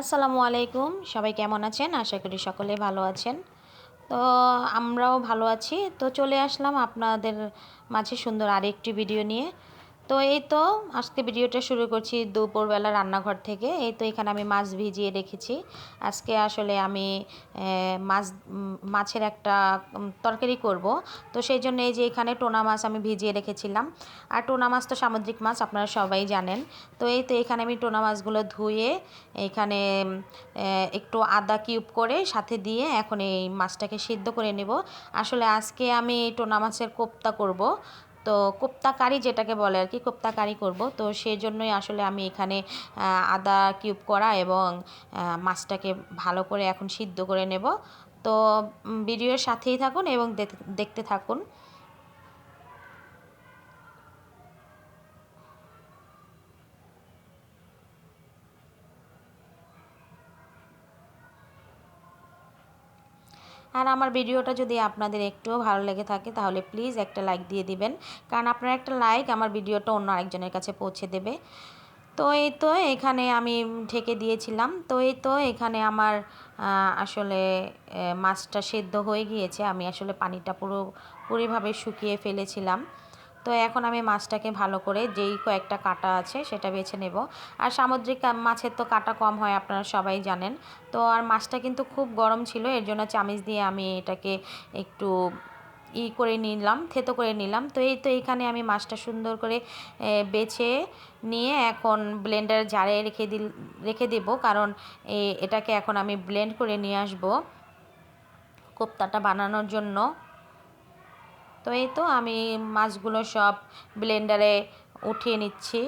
আসসালামু আলাইকুম। সবাই কেমন আছেন? আশা করি সকলে ভালো আছেন। তো আমরাও ভালো আছি। তো চলে আসলাম আপনাদের মাঝে সুন্দর আরেকটি ভিডিও নিয়ে। তো এই তো আজকে ভিডিওটা শুরু করছি দুপুরবেলা রান্নাঘর থেকে। এই তো এখানে আমি মাছ ভিজিয়ে রেখেছি। আজকে আসলে আমি মাছ মাছের একটা তরকারি করব। তো সেই জন্য এই যে এখানে টোনা মাছ আমি ভিজিয়ে রেখেছিলাম। আর টোনা মাছ তো সামুদ্রিক মাছ, আপনারা সবাই জানেন। তো এই তো এখানে আমি টোনা মাছগুলো ধুয়ে, এখানে একটু আদা কিউব করে সাথে দিয়ে এখন এই মাছটাকে সিদ্ধ করে নেব। আসলে আজকে আমি টোনা মাছের কোপ্তা করব। তো কোপ্তাকারি যেটাকে বলে আর কি, কোপ্তাকারি করব। তো সেই জন্যই আসলে আমি এখানে আদা কিউব করা এবং মাছটাকে ভালো করে এখন সিদ্ধ করে নেব। তো ভিডিওর সাথেই থাকুন এবং দেখতে থাকুন। আর আমার ভিডিওটা যদি আপনাদের একটুও ভালো লেগে থাকে, তাহলে প্লিজ একটা লাইক দিয়ে দিবেন। কারণ আপনার একটা লাইক আমার ভিডিওটা অন্য আরেকজনের কাছে পৌঁছে দেবে। তো এই তো এখানে আমি ঢেকে দিয়েছিলাম। তো এই তো এখানে আমার আসলে মাছটা সেদ্ধ হয়ে গিয়েছে। আমি আসলে পানিটা পুরো পুরোপুরিভাবে শুকিয়ে ফেলেছিলাম। তো এখন আমি মাছটাকে ভালো করে যেই কয়েকটা কাটা আছে সেটা বেছে নেব। আর সামুদ্রিক মাছের তো কাটা কম হয়, আপনারা সবাই জানেন। তো আর মাছটা কিন্তু খুব গরম ছিল, এর জন্য চামিচ দিয়ে আমি এটাকে একটু ই করে নিলাম, থেতো করে নিলাম। তো এই তো এইখানে আমি মাছটা সুন্দর করে বেছে নিয়ে এখন ব্লেন্ডার জারে রেখে দিল, রেখে দেবো। কারণ এটাকে এখন আমি ব্লেন্ড করে নিয়ে আসব কোপ্তাটা বানানোর জন্য। তো এই তো আমি মাছগুলো সব ব্লেন্ডারে উঠিয়ে নিচ্ছি।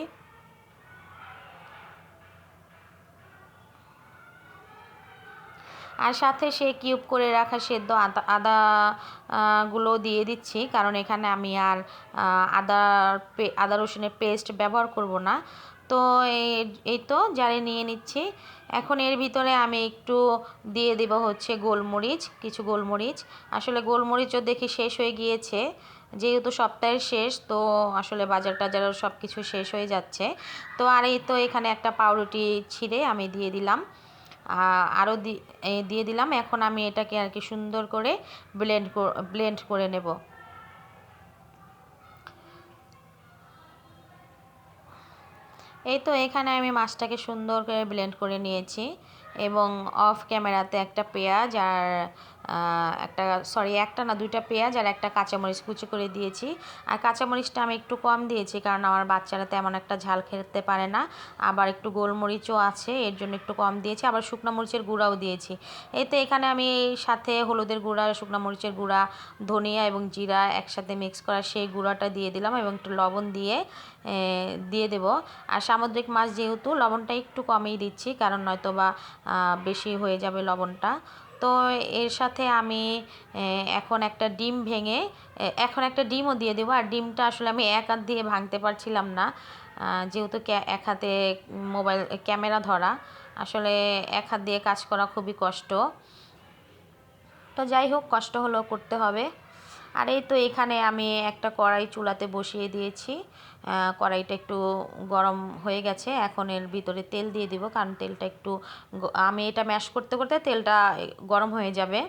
আর সাথে সে কিউব করে রাখা সেদ্ধ আদা আদাগুলো দিয়ে দিচ্ছি, কারণ এখানে আমি আর আদার আদা রসুনের পেস্ট ব্যবহার করব না। তো এই তো জারে নিয়ে নিচ্ছি। এখন এর ভিতরে আমি একটু দিয়ে দেব হচ্ছে গোলমরিচ, কিছু গোলমরিচ। আসলে গোলমরিচও দেখি শেষ হয়ে গিয়েছে। যেহেতু সপ্তাহের শেষ, তো আসলে বাজার টাজারও সব কিছু শেষ হয়ে যাচ্ছে। তো আর এই তো এখানে একটা পাউরুটি ছিঁড়ে আমি দিয়ে দিলাম। আরও দিয়ে দিলাম। এখন আমি এটাকে আর কি সুন্দর করে ব্লেন্ড ব্লেন্ড করে নেব। এই তো এখানে আমি মাছটাকে সুন্দর করে ব্লেন্ড করে নিয়েছি। এবং অফ ক্যামেরাতে একটা পেঁয়াজ আর একটা সরি একটা না, দুইটা পেঁয়াজ আর একটা কাঁচামরিচ কুচি করে দিয়েছি। আর কাঁচামরিচটা আমি একটু কম দিয়েছি কারণ আমার বাচ্চারা তেমন একটা ঝাল খেতে পারে না। আবার একটু গোলমরিচও আছে, এর জন্য একটু কম দিয়েছি। আবার শুকনো মরিচের গুঁড়াও দিয়েছি। এতে এখানে আমি সাথে হলুদের গুঁড়া, শুকনো মরিচের গুঁড়া, ধনিয়া এবং জিরা একসাথে মিক্স করা সেই গুঁড়াটা দিয়ে দিলাম এবং একটু লবণ দিয়ে দিয়ে দেব। আর সামুদ্রিক মাছ যেহেতু, লবণটা একটু কমেই দিচ্ছি, কারণ নয়তো বা বেশি হয়ে যাবে লবণটা। তো এর সাথে আমি এখন একটা ডিম ভেঙে এখন একটা ডিমও দিয়ে দেবো। আর ডিমটা আসলে আমি এক হাত দিয়ে ভাঙতে পারছিলাম না যেহেতু এক হাতে মোবাইল, ক্যামেরা ধরা। আসলে এক হাত দিয়ে কাজ করা খুবই কষ্ট। তো যাই হোক, কষ্ট হলেও করতে হবে। আর এই তো এখানে আমি একটা কড়াই চুলাতে বসিয়ে দিয়েছি। কড়াইটা একটু গরম হয়ে গেছে, এখন এর ভিতরে তেল দিয়ে দিব, কারণ তেলটা একটু আমি এটা ম্যাশ করতে করতে তেলটা গরম হয়ে যাবে।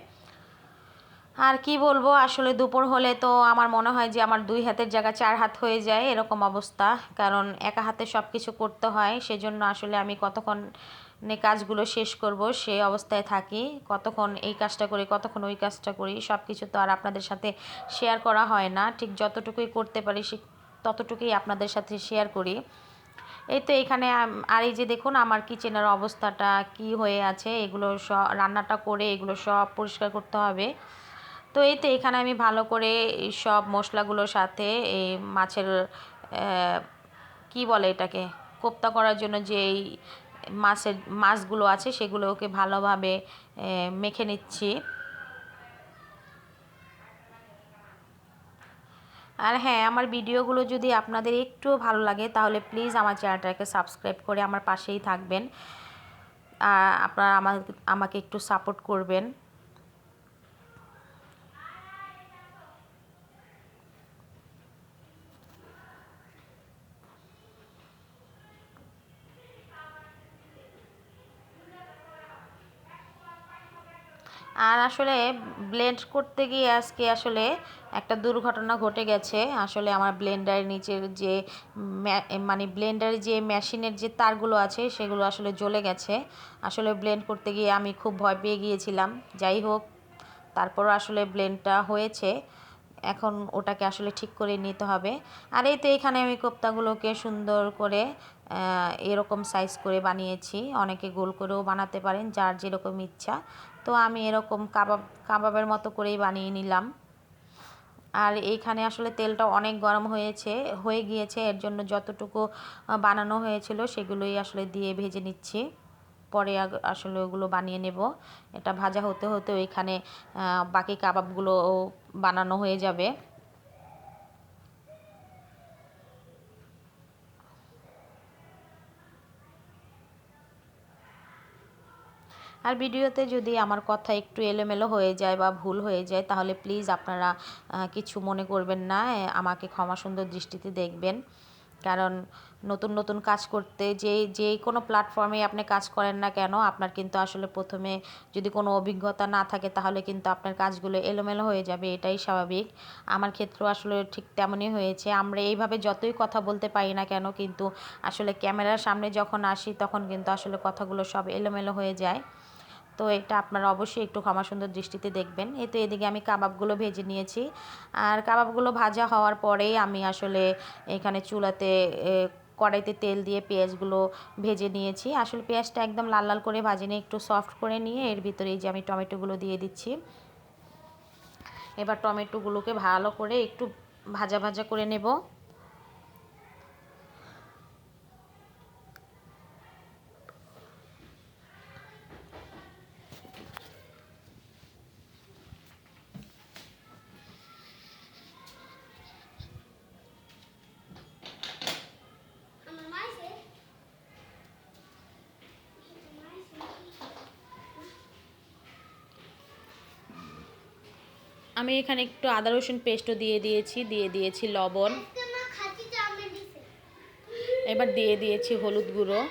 আর কি বলব, আসলে দুপুর হলে তো আমার মনে হয় যে আমার দুই হাতের জায়গা চার হাত হয়ে যায়, এরকম অবস্থা। কারণ একা হাতে সব কিছু করতে হয়, সেজন্য আসলে আমি কতক্ষণ কাজগুলো শেষ করব, সে অবস্থায় থাকি। কতক্ষণ এই কাজটা করি, কতক্ষণ ওই কাজটা করি সব কিছু তো আর আপনাদের সাথে শেয়ার করা হয় না। ঠিক যতটুকুই করতে পারি, সে ততটুকুই আপনাদের সাথে শেয়ার করি। এই তো এখানে আর এই যে দেখুন, আমার কিচেনের অবস্থাটা কি হয়ে আছে, এগুলো সব রান্নাটা করে এগুলো সব পরিষ্কার করতে হবে। তো এই তো এখানে আমি ভালো করে সব মশলাগুলোর সাথে, এই মাছের কি বলে এটাকে, কোপ্তা করার জন্য যে এই মাছের, মাছগুলো আছে, সেগুলোকে ভালোভাবে মেখে নিচ্ছি। আর হ্যাঁ আমার ভিডিওগুলো যদি আপনাদের একটুও ভালো লাগে, তাহলে প্লিজ আমার চ্যানেলটাকে সাবস্ক্রাইব করে আমার পাশেই থাকবেন। আপনারা আমাকে একটু সাপোর্ট করবেন। আর আসলে ব্লেন্ড করতে গিয়ে আজকে আসলে একটা দুর্ঘটনা ঘটে গেছে। আসলে আমার ব্লেন্ডারের নিচের যে মানে ব্লেন্ডারের যে মেশিনের যে তারগুলো আছে, সেগুলো আসলে জ্বলে গেছে। আসলে ব্লেন্ড করতে গিয়ে আমি খুব ভয় পেয়ে গিয়েছিলাম। যাই হোক তারপরও আসলে ব্লেন্ডটা হয়েছে। এখন ওটাকে আসলে ঠিক করে নিতে হবে। আর এই তো এখানে আমি কোপ্তাগুলোকে সুন্দর করে এরকম সাইজ করে বানিয়েছি। অনেকে গোল করেও বানাতে পারেন, যার যেরকম ইচ্ছা। তো আমি এরকম কাবাব, কাবাবের মতো করেই বানিয়ে নিলাম। আর এইখানে আসলে তেলটা অনেক গরম হয়েছে, হয়ে গিয়েছে। এর জন্য যতটুকু বানানো হয়েছিল সেগুলোই আসলে দিয়ে ভেজে নিচ্ছি। পরে আসলে ওগুলো বানিয়ে নেব। এটা ভাজা হতে হতে ওইখানে বাকি কাবাবগুলো বানানো হয়ে যাবে। আর ভিডিওতে যদি আমার কথা একটু এলোমেলো হয়ে যায় বা ভুল হয়ে যায়, তাহলে প্লিজ আপনারা কিছু মনে করবেন না আমাকে ক্ষমা সুন্দর দৃষ্টিতে দেখবেন। কারণ নতুন নতুন কাজ করতে যে যে কোনো প্ল্যাটফর্মে আপনি কাজ করেন না কেন, আপনার কিন্তু আসলে প্রথমে যদি কোনো অভিজ্ঞতা না থাকে, তাহলে কিন্তু আপনার কাজগুলো এলোমেলো হয়ে যাবে, এটাই স্বাভাবিক। আমার ক্ষেত্রেও আসলে ঠিক তেমনই হয়েছে। আমরা এইভাবে যতই কথা বলতে পারি না কেন, কিন্তু আসলে ক্যামেরার সামনে যখন আসি, তখন কিন্তু আসলে কথাগুলো সব এলোমেলো হয়ে যায়। তো এটা আপনারা অবশ্যই একটু ক্ষমা সুন্দর দৃষ্টিতে দেখবেন। এই তো এদিকে আমি কাবাবগুলো ভেজে নিয়েছি। আর কাবাবগুলো ভাজা হওয়ার পরেই আমি আসলে এখানে চুলাতে কড়াইতে তেল দিয়ে পেঁয়াজগুলো ভেজে নিয়েছি। আসলে পেঁয়াজটা একদম লাল লাল করে ভাজে নিয়ে একটু সফট করে নিয়ে এর ভিতরে এই যে আমি টমেটোগুলো দিয়ে দিচ্ছি। এবার টমেটোগুলোকে ভালো করে একটু ভাজা ভাজা করে নেব। আমি এখানে একটু আদা, রসুন পেস্টও দিয়ে দিয়েছি দিয়ে দিয়েছি লবণ। এবার দিয়ে দিয়েছি হলুদ গুঁড়ো।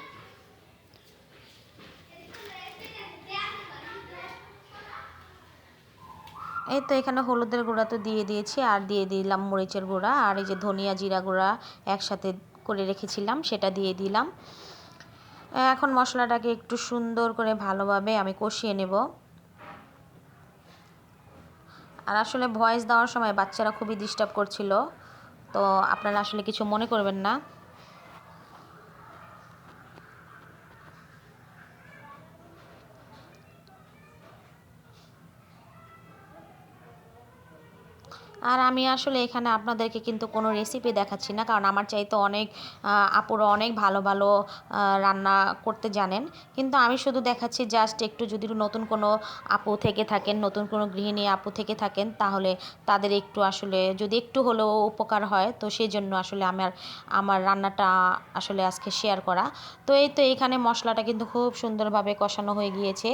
এই তো এখানে হলুদের গুঁড়া তো দিয়ে দিয়েছি, আর দিয়ে দিলাম মরিচের গুঁড়া, আর এই যে ধনিয়া জিরা গুঁড়া একসাথে করে রেখেছিলাম, সেটা দিয়ে দিলাম। এখন মশলাটাকে একটু সুন্দর করে ভালোভাবে আমি কষিয়ে নেব। আর আসলে ভয়েস দেওয়ার সময় বাচ্চারা খুবই ডিস্টার্ব করছিল, তো আপনারা আসলে কিছু মনে করবেন না। আর আমি আসলে এখানে আপনাদেরকে কিন্তু কোনো রেসিপি দেখাচ্ছি না, কারণ আমার চাইতে অনেক আপুরা অনেক ভালো ভালো রান্না করতে জানেন। কিন্তু আমি শুধু দেখাচ্ছি জাস্ট একটু যদি নতুন কোনো আপু থেকে থাকেন, নতুন কোনো গৃহিণী আপু থেকে থাকেন, তাহলে তাদের একটু আসলে যদি একটু হলেও উপকার হয়, তো সেই জন্য আসলে আমার আমার রান্নাটা আসলে আজকে শেয়ার করা। তো এই তো এখানে মশলাটা কিন্তু খুব সুন্দরভাবে কষানো হয়ে গিয়েছে।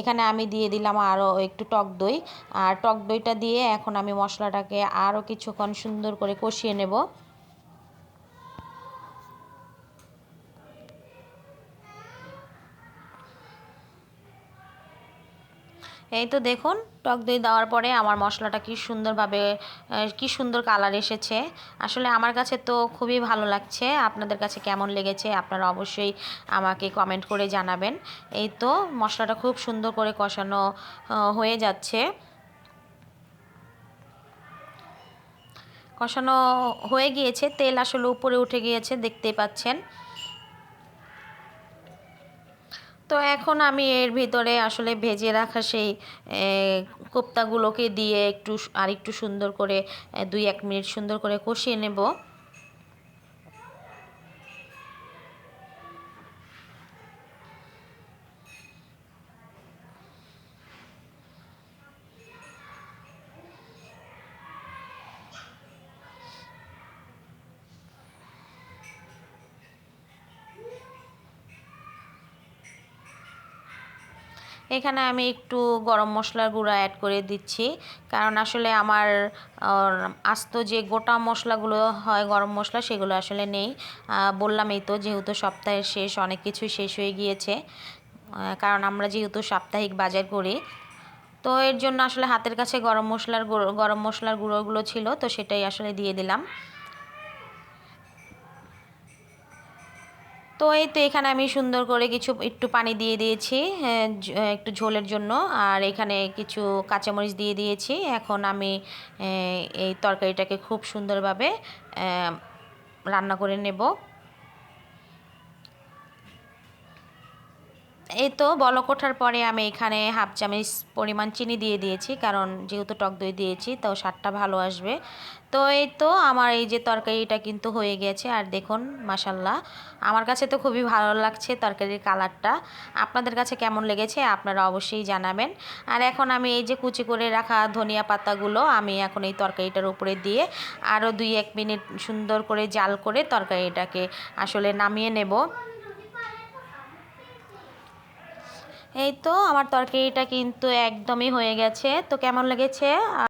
এখানে আমি দিয়ে দিলাম আরও একটু টক দই। আর টক দইটা দিয়ে এখন আমি মশলাটা মশলাটাকে আরও কিছুক্ষণ সুন্দর করে কষিয়ে নেব। এই তো দেখুন, টক দই দেওয়ার পরে আমার মশলাটা কি সুন্দরভাবে কি সুন্দর কালার এসেছে। আসলে আমার কাছে তো খুবই ভালো লাগছে, আপনাদের কাছে কেমন লেগেছে আপনারা অবশ্যই আমাকে কমেন্ট করে জানাবেন। এই তো মশলাটা খুব সুন্দর করে কষানো হয়ে যাচ্ছে। কষানো হয়ে গিয়েছে, তেল আসলে উপরে উঠে গিয়েছে দেখতে পাচ্ছেন। তো এখন আমি এর ভিতরে আসলে ভেজে রাখা সেই কোপ্তাগুলোকে দিয়ে একটু আর একটু সুন্দর করে দুই এক মিনিট সুন্দর করে কষিয়ে নেব। এখানে আমি একটু গরম মশলার গুঁড়া অ্যাড করে দিচ্ছি। কারণ আসলে আমার আস্ত যে গোটা মশলাগুলো হয় গরম মশলা সেগুলো আসলে নেই। বললামই তো যেহেতু সপ্তাহের শেষ, অনেক কিছুই শেষ হয়ে গিয়েছে। কারণ আমরা যেহেতু সাপ্তাহিক বাজার করি, তো এর জন্য আসলে হাতের কাছে গরম মশলার গরম মশলার গুঁড়োগুলো ছিল, তো সেটাই আসলে দিয়ে দিলাম। তো এই তো এখানে আমি সুন্দর করে কিছু একটু পানি দিয়ে দিয়েছি হ্যাঁ, একটু ঝোলের জন্য। আর এখানে কিছু কাঁচামরিচ দিয়ে দিয়েছি। এখন আমি এই তরকারিটাকে খুব সুন্দরভাবে রান্না করে নেব। এই তো বলক ওঠার পরে আমি এখানে হাফ চামচ পরিমাণ চিনি দিয়ে দিয়েছি, কারণ যেহেতু টক দই দিয়েছি, তো স্বাদটা ভালো আসবে। তো এই তো আমার এই যে তরকারিটা কিন্তু হয়ে গেছে, আর দেখুন মাসাল্লাহ আমার কাছে তো খুবই ভালো লাগছে তরকারির কালারটা। আপনাদের কাছে কেমন লেগেছে আপনারা অবশ্যই জানাবেন। আর এখন আমি এই যে কুচি করে রাখা ধনিয়া পাতাগুলো আমি এখন এই তরকারিটার উপরে দিয়ে আরও দুই এক মিনিট সুন্দর করে জাল করে তরকারিটাকে আসলে নামিয়ে নেব। এই তো আমার তরকারিটা কিন্তু একদমই হয়ে গেছে। তো কেমন লেগেছে?